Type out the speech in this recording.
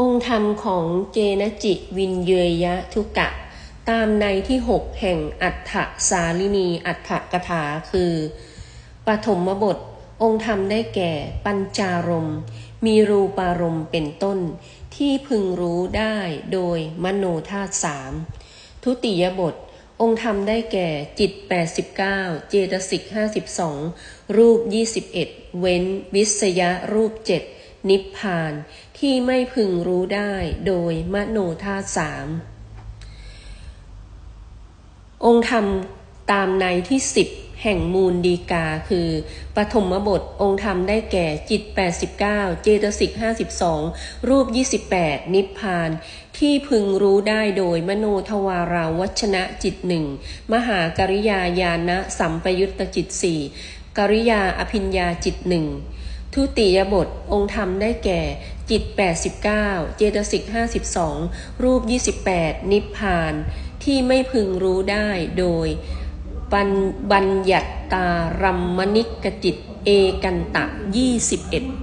องค์ธรรมของเจนจิวินเยยะทุกะ ตามในที่หกแห่งอัฏฐสาลินีอัฏฐกถาคือ ปฐมบท องค์ธรรมได้แก่ปัญจารม มีรูปารมณ์เป็นต้น ที่พึงรู้ได้โดยมโนธาตุสามทุติยบท องค์ธรรมได้แก่จิต 89 เจตสิก 52 รูป 21 เว้นวิสยะรูป 7 นิพพานที่ไม่พึงรู้ได้โดยมโนธาสาม องค์ธรรมตามในที่สิบแห่งมูลดีกาคือปฐมบทองค์ธรรมได้แก่จิต 89 เจตสิก 52 รูป 28 นิพพาน ที่พึงรู้ได้โดยมโนทวาราวัชนะจิตหนึ่งมหากริยาญาณะสัมปยุตตจิตสี่กริยาอภิญญาจิตหนึ่ง ทุติยบท องค์ธรรมได้แก่ จิต 89 เจตสิก 52 รูป 28 นิพพาน ที่ไม่พึงรู้ได้โดยบัญบัญญัตตารัมมณิกจิต เอกันตะ 21